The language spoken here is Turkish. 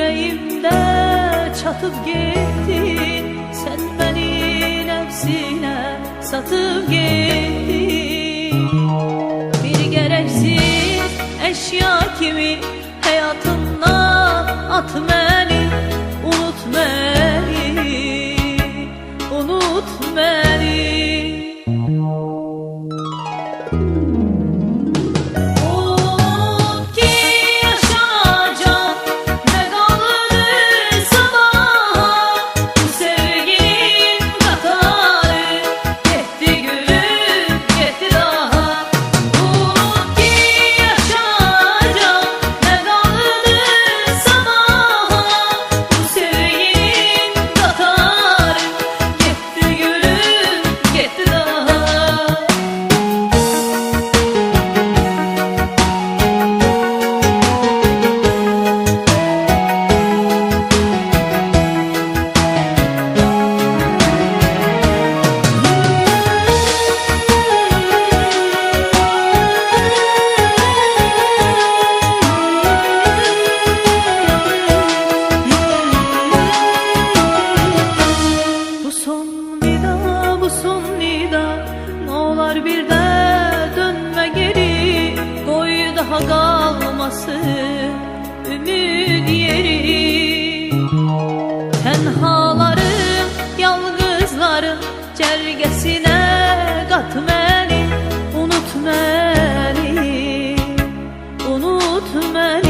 yüreğimde çatıp gittin. Sen beni nefsine satıp gittin. Bir gereksiz eşya kimi hayatına at beni Unut beni, unut beni. Dön bir de dönme geri. Koy daha kalmasın Ümit yeri. Tenhaların, yalnızların Cergesine kat beni. Unut beni Unut beni.